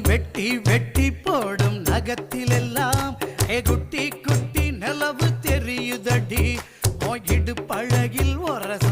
வெட்டி வெட்டி போடும் நகத்திலெல்லாம். ஏ குட்டி குட்டி நிலவு தெரியுதடி. இடுப்பழகில் ஒரச